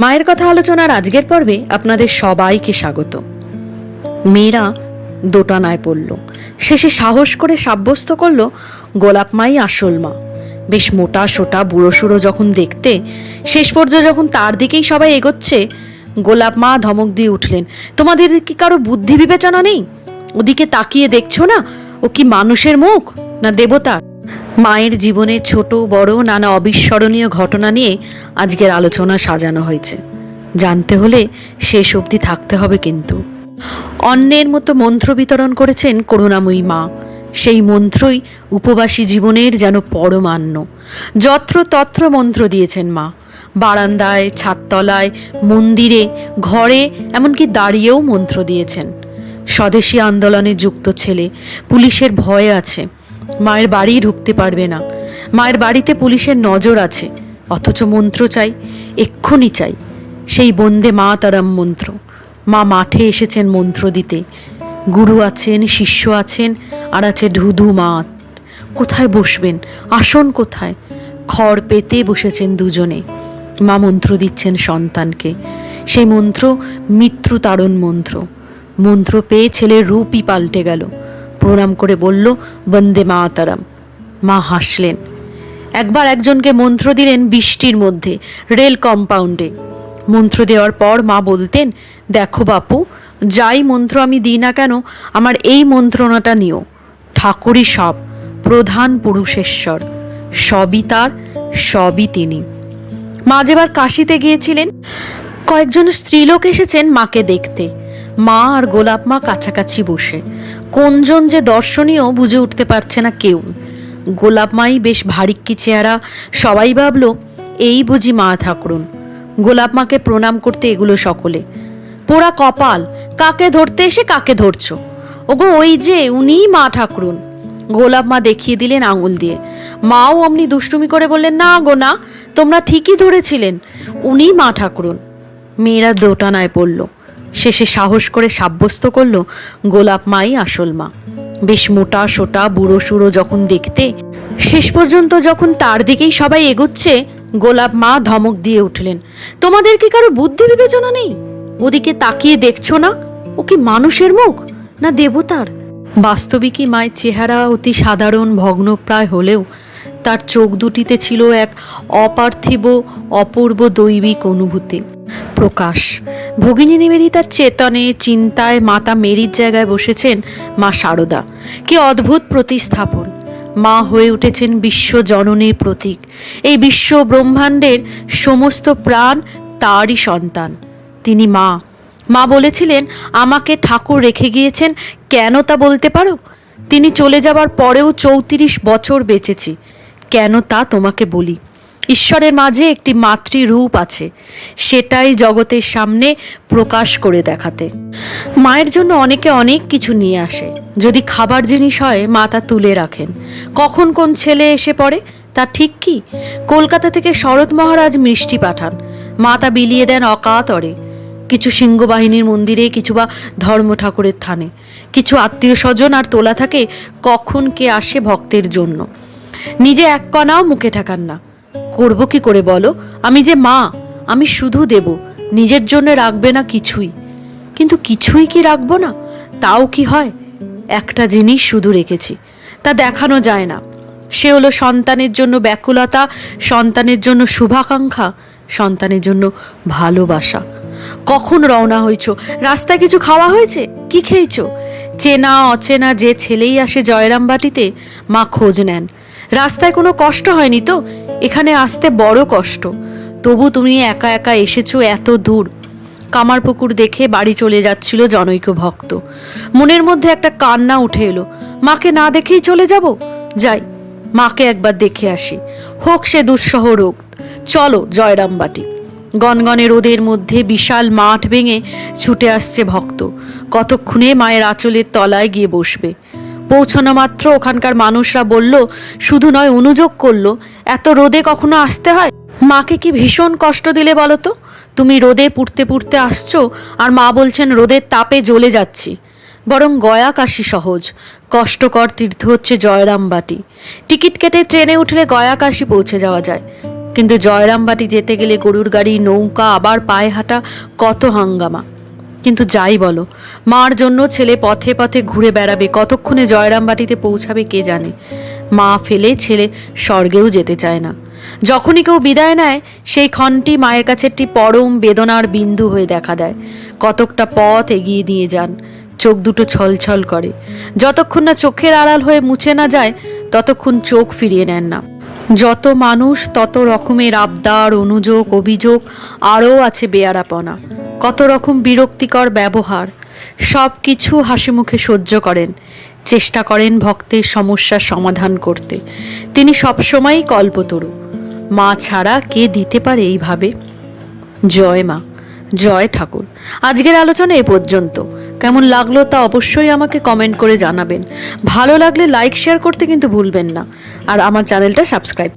মায়ের কথা আলোচনার আজকের পর্বে আপনাদের সবাইকে স্বাগত। মেয়েরা দোটানায় পড়ল। শেষে সাহস করে সাব্যস্ত করল, গোলাপ মাই আসল মা। বেশ মোটা সোটা বুড়ো সুড়ো যখন দেখতে, শেষ পর্যন্ত যখন তার দিকেই সবাই এগোচ্ছে, গোলাপ মা ধমক দিয়ে উঠলেন, তোমাদের কি কারও বুদ্ধি বিবেচনা নেই? ওদিকে তাকিয়ে দেখছ না? ও কি মানুষের মুখ? না দেবতার? মায়ের জীবনের ছোট, বড়, নানা অবিস্মরণীয় ঘটনা নিয়ে আজকের আলোচনা সাজানো হয়েছে। জানতে হলে শেষ অবধি থাকতে হবে কিন্তু। অন্যের মতো মন্ত্র বিতরণ করেছেন করুণাময়ী মা। সেই মন্ত্রই উপবাসী জীবনের যেন পরমান্য যত্র তত্র মন্ত্র দিয়েছেন মা। বারান্দায়, ছাদতলায়, মন্দিরে, ঘরে, এমনকি দাঁড়িয়েও মন্ত্র দিয়েছেন। স্বদেশী আন্দোলনে যুক্ত ছেলে, পুলিশের ভয় আছে। মায়ের বাড়ি ঢুকতে পারবে না। মায়ের বাড়িতে পুলিশের নজর আছে। অথচ মন্ত্র চাই, এক্ষুনি চাই। সেই বন্দে মা তারাম মন্ত্র। মা মাঠে এসেছেন মন্ত্র দিতে। গুরু আছেন, শিষ্য আছেন, আর আছে ধুধু মা কোথায় বসবেন? আসন কোথায়? খড় পেতে বসেছেন দুজনে। মা মন্ত্র দিচ্ছেন সন্তানকে। সেই মন্ত্র মৃত্যু তারণ মন্ত্র। মন্ত্র পেয়ে ছেলের রূপই পাল্টে গেল। প্রণাম করে বলল, বন্দে মা তারাম মা হাসলেন। একবার একজনকে মন্ত্র দিলেন বৃষ্টির মধ্যে, রেল কম্পাউন্ডে। মন্ত্র দেওয়ার পর মা বলতেন, দেখো বাপু, যাই মন্ত্র আমি দিই না কেন, আমার এই মন্ত্রণাটা নিও। ঠাকুরই সব, প্রধান পুরুষেশ্বর, সবই তার, সবই তিনি। মা যেবার কাশিতে গিয়েছিলেন, কয়েকজন স্ত্রীলোক এসেছেন মাকে দেখতে। মা আর গোলাপ মা কাছাকাছি বসে। কোনজন যে দর্শনীয় বুঝে উঠতে পারছে না কেউ। গোলাপ মাই বেশ ভারিক্কি চেহারা, সবাই ভাবলো, এই বুঝি মা ঠাকুরুন। গোলাপ মাকে প্রণাম করতে এগুলো সকলে। পোড়া কপাল, কাকে ধরতে এসে কাকে ধরছো? ওগো, ওই যে, উনিই মা ঠাকুরুন। গোলাপ মা দেখিয়ে দিলেন আঙুল দিয়ে। মাও অমনি দুষ্টুমি করে বললেন, না গো, না, তোমরা ঠিকই ধরেছিলেন, উনিই মা ঠাকুরুন। মেয়েরা দোটানায় পড়ল। শেষে সাহস করে সাব্যস্ত করল, গোলাপ মাই আসল মা। বেশ মোটা, সোটা, বুড়ো, সুড়ো যখন দেখতে, শেষ পর্যন্ত যখন তার দিকেই সবাই এগোচ্ছে, গোলাপ মা ধমক দিয়ে উঠলেন, তোমাদের কি কারও বুদ্ধি বিবেচনা নেই? ওদিকে তাকিয়ে দেখছ না? ও কি মানুষের মুখ, না দেবতার? বাস্তবিকই মায়ের চেহারা অতি সাধারণ, ভগ্নপ্রায় হলেও, তার চোখ দুটিতে ছিল এক অপার্থিব, অপূর্ব দৈবিক অনুভূতি। প্রকাশ। ভগিনী নিবেদিতার চেতনে, চিন্তায় মাতা মেরির জায়গায় বসেছেন মা শারদা কি অদ্ভুত প্রতিস্থাপন। মা হয়ে উঠেছেন বিশ্ব জননীর প্রতীক। এই বিশ্ব ব্রহ্মাণ্ডের সমস্ত প্রাণ তারই সন্তান। তিনি মা। মা বলেছিলেন, আমাকে ঠাকুর রেখে গিয়েছেন, কেন তা বলতে পারো? তিনি চলে যাবার পরেও চৌত্রিশ বছর বেঁচেছি। কেন তা তোমাকে বলি? ঈশ্বরের মাঝে একটি মাতৃ রূপ আছে, সেটাই জগতের সামনে প্রকাশ করে দেখাতে। মায়ের জন্য অনেকে অনেক কিছু নিয়ে আসে। যদি খাবার জিনিস হয়, মা তা তুলে রাখেন। কখন কোন ছেলে এসে পড়ে, তা ঠিক কি? কলকাতা থেকে শরৎ মহারাজ মিষ্টি পাঠান। মা তা বিলিয়ে দেন অকাতরে। কিছু সিংহবাহিনীর মন্দিরে, কিছু বা ধর্ম ঠাকুরের থানে। কিছু আত্মীয় স্বজন আর তোলা থাকে কখন কে আসে ভক্তের জন্য। নিজে এক কণাও মুখে ঠাকান না। করব কি করে বলো? আমি যে মা, আমি শুধু দেব, নিজের জন্য রাখবে না কিছুই। কিন্তু কিছুই কি রাখব না? তাও কি হয়? একটা জিনিস শুধু রেখেছি, তা দেখানো যায় না। সে হলো সন্তানের জন্য ব্যাকুলতা, সন্তানের জন্য শুভাকাঙ্ক্ষা, সন্তানের জন্য ভালোবাসা। কখন রওনা হয়েছ? রাস্তায় কিছু খাওয়া হয়েছে? কি খেয়েছো? চেনা, অচেনা যে ছেলেই আসে জয়রাম বাটিতে মা খোঁজ নেন। রাস্তায় কোনো কষ্ট হয়নি তো? এখানে আসতে বড় কষ্ট। তবু তুমি একা একা এসেছ এত দূর। কামারপুকুর দেখে বাড়ি চলে যাচ্ছিল জনৈক ভক্ত। মনের মধ্যে একটা কান্না উঠে এলো। মাকে না দেখেই চলে যাব? যাই, মাকে একবার দেখে আসি। হোক সে দুঃসহ রোগ। চলো জয়রামবাটি। গনগনে রোদের মধ্যে বিশাল মাঠ ভেঙে ছুটে আসছে ভক্ত। কতক্ষণে মায়ের আঁচলের তলায় গিয়ে বসবে। পৌঁছানো মাত্র, ওখানকার মানুষরা বলল, শুধু নয়, অনুযোগ করল। এত রোদে কখনো আসতে হয়? মাকে কি ভীষণ কষ্ট দিলে বলো তো? তুমি রোদে পুড়তে পুড়তে আসছো, আর মা বলছেন রোদের তাপে জ্বলে যাচ্ছি। বরং গয়া কাশি সহজ। কষ্টকর তীর্থ হচ্ছে জয়রামবাটি টিকিট কেটে ট্রেনে উঠলে গয়া কাশি পৌঁছে যাওয়া যায়। কিন্তু জয়রামবাটি যেতে গেলে গরুর গাড়ি, নৌকা, আবার পায়ে হাঁটা কত হাঙ্গামা। কিন্তু যাই বলো, মার জন্য ছেলে পথে পথে ঘুরে বেড়াবে, কতক্ষণে জয়রামবাটিতে পৌঁছাবে কে জানে? মা ফেলে ছেলে স্বর্গেও যেতে চায় না। যখনই কেউ বিদায় নেয়, সেই ক্ষণটি মায়ের কাছে একটি পরম বেদনার বিন্দু হয়ে দেখা দেয়। কতকটা পথ এগিয়ে দিয়ে যান, চোখ দুটো ছলছল করে। যতক্ষণ না চোখের আড়াল হয়ে মুছে না যায়, ততক্ষণ চোখ ফিরিয়ে নেন না। যত মানুষ, তত রকমের আবদার, অনুযোগ, অভিযোগ, আরও আছে বেয়ারাপনা। কত রকম বিরক্তিকর ব্যবহার। সব কিছু হাসি মুখে সহ্য করেন, চেষ্টা করেন ভক্তের সমস্যার সমাধান করতে। তিনি সবসময়ই কল্পতরু। মা ছাড়া কে দিতে পারে এইভাবে? জয় মা, জয় ঠাকুর। আজকের আলোচনা এ পর্যন্ত। কেমন লাগল তা অবশ্যই আমাকে কমেন্ট করে জানাবেন। ভালো লাগলে লাইক শেয়ার করতে কিন্তু ভুলবেন না। আর আমার চ্যানেলটা সাবস্ক্রাইব